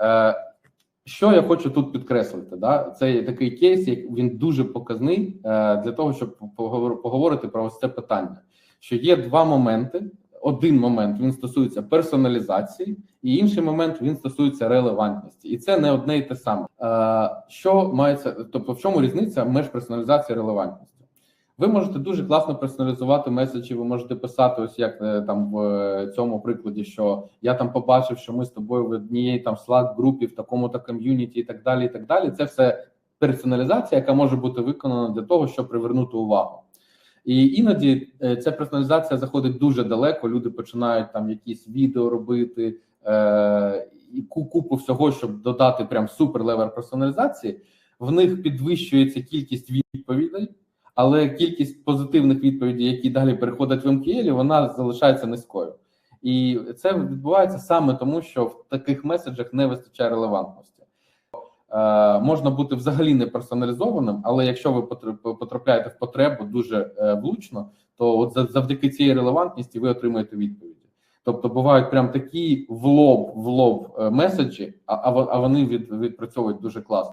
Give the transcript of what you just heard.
Е, що я хочу тут підкреслити? Да? Це є такий кейс, як він дуже показний е, для того, щоб поговор- поговорити про ось це питання. Що є два моменти. Один момент він стосується персоналізації, і інший момент він стосується релевантності, і це не одне і те саме. Е, що мається, тобто, в чому різниця між персоналізацією і релевантністю? Ви можете дуже класно персоналізувати меседжі. Ви можете писати, ось як е, там в е, цьому прикладі, що я там побачив, що ми з тобою в однієї там slack групі в такому то ком'юніті, і так далі. І так далі. Це все персоналізація, яка може бути виконана для того, щоб привернути увагу. І іноді е, ця персоналізація заходить дуже далеко. Люди починають там якісь відео робити е, і купу всього, щоб додати прям супер левел персоналізації. В них підвищується кількість відповідей, але кількість позитивних відповідей, які далі переходять в МКЛ, вона залишається низькою. І це відбувається саме тому, що в таких меседжах не вистачає релевантності. Е, можна бути взагалі не персоналізованим, але якщо ви потрапляєте в потребу дуже е, влучно, то от завдяки цій релевантності ви отримуєте відповіді. Тобто бувають прям такі в лоб в лоб е, меседжі, а, вони від, відпрацьовують дуже класно.